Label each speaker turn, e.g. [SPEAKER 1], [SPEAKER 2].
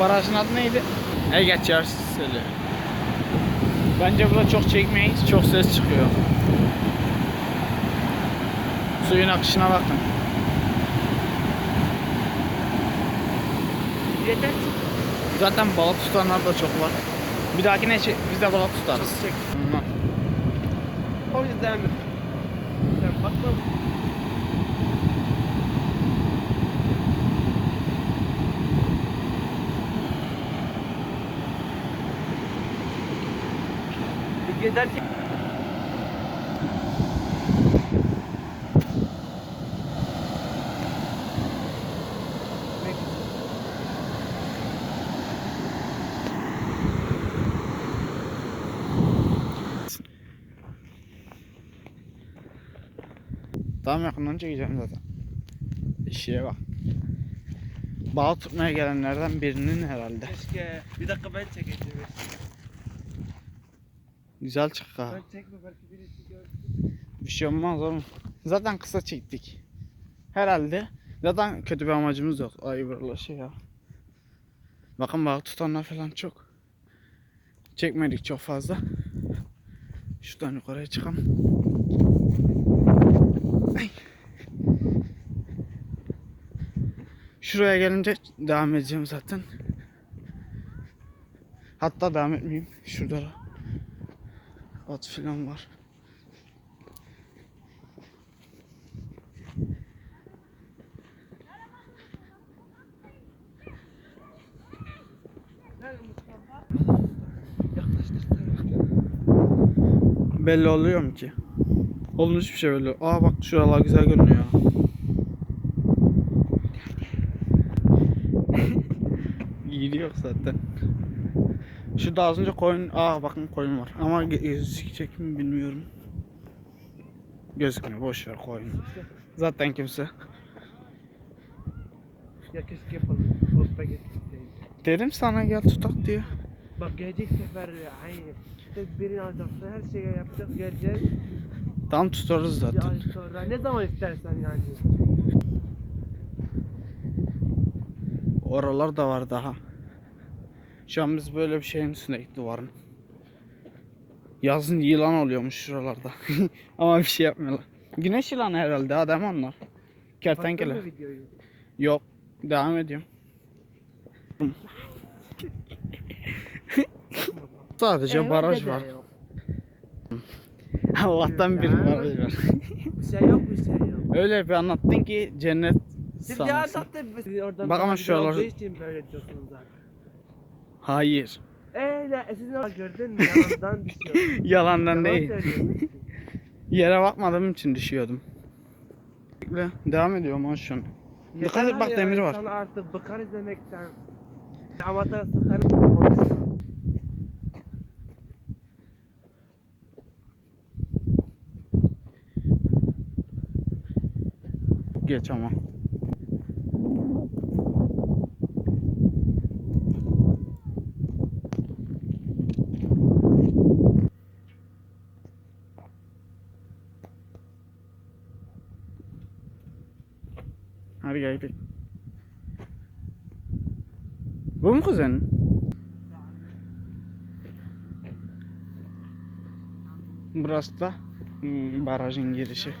[SPEAKER 1] Barajın adı neydi? Ege Çarşısı. Bence burada çok çekmeyiz. Çok ses çıkıyor. Suyun akışına bakın.
[SPEAKER 2] Yeter
[SPEAKER 1] Zaten balık tutanlar da çok var. Bir dahakine biz de balık tutarız.
[SPEAKER 2] Çek.
[SPEAKER 1] Tamam.
[SPEAKER 2] O yüzden mi? Sen bakma. Yeter ki.
[SPEAKER 1] Tam yakından çekeceğim zaten. İşe bak. Balık tutmaya gelenlerden birinin herhalde.
[SPEAKER 2] Keşke bir dakika ben çekeceğim.
[SPEAKER 1] Güzel çık ha.
[SPEAKER 2] Ben çekme belki birisi görsün.
[SPEAKER 1] Bir şey olmaz oğlum. Zaten kısa çektik. Herhalde. Zaten kötü bir amacımız yok. Ay böyle şey ya. Bakın balık tutanlar falan çok. Çekmedik çok fazla. Şuradan yukarıya çıkalım. Ay. Şuraya gelince devam edeceğim zaten. Hatta devam etmeyeyim. Şurada da at falan var. Belli oluyor mu ki? Olmuş bir şey belli. Aa bak şuralar güzel görünüyor. İyi yok zaten. Şurada az önce koyun, aa bakın koyun var. Ama gözükecek mi bilmiyorum. Gözükmüyor boş ver koyun. Zaten kimse.
[SPEAKER 2] Ya keşke yapalım. Posta.
[SPEAKER 1] Dedim sana gel tutak diye.
[SPEAKER 2] Bak gelecek sefer aynı. Tedbirini alacaksın, her şeyi yapacağız, geleceğiz.
[SPEAKER 1] Tam tutarız zaten.
[SPEAKER 2] ay sonra ne zaman istersen yani.
[SPEAKER 1] Oralar da var daha. Şu an biz böyle bir şeyin üstündeyiz duvarın. Yazın yılan oluyormuş şuralarda. Ama bir şey yapmıyorlar. Güneş yılanı herhalde adam onlar. Kertenkele. Yok. Devam ediyorum. Sadece
[SPEAKER 2] Ee,
[SPEAKER 1] baraj var.
[SPEAKER 2] yok.
[SPEAKER 1] Allah'tan bir baraj var.
[SPEAKER 2] Bir şey yok, bir şey yok.
[SPEAKER 1] Öyle bir anlattın ki cennet
[SPEAKER 2] biz oradan
[SPEAKER 1] Bak ama şuralar-
[SPEAKER 2] böyle diyorsunuz zaten.
[SPEAKER 1] Hayır.
[SPEAKER 2] Eee e, siz ne gördün mü? Yalandan düşüyor.
[SPEAKER 1] Yalandan
[SPEAKER 2] Yalan
[SPEAKER 1] değil.
[SPEAKER 2] söylüyorsun.
[SPEAKER 1] Yere bakmadığım için düşüyordum. Bekle, Devam ediyorum ha şu an. Dikkat et,
[SPEAKER 2] Yeter
[SPEAKER 1] bak
[SPEAKER 2] ya,
[SPEAKER 1] demir var.
[SPEAKER 2] insan artık bıkar izlemekten. Avatar konuşuyor.
[SPEAKER 1] Geç ama. Margarete. Bum Бұл dyan? Burası da hmm, barajın girişi.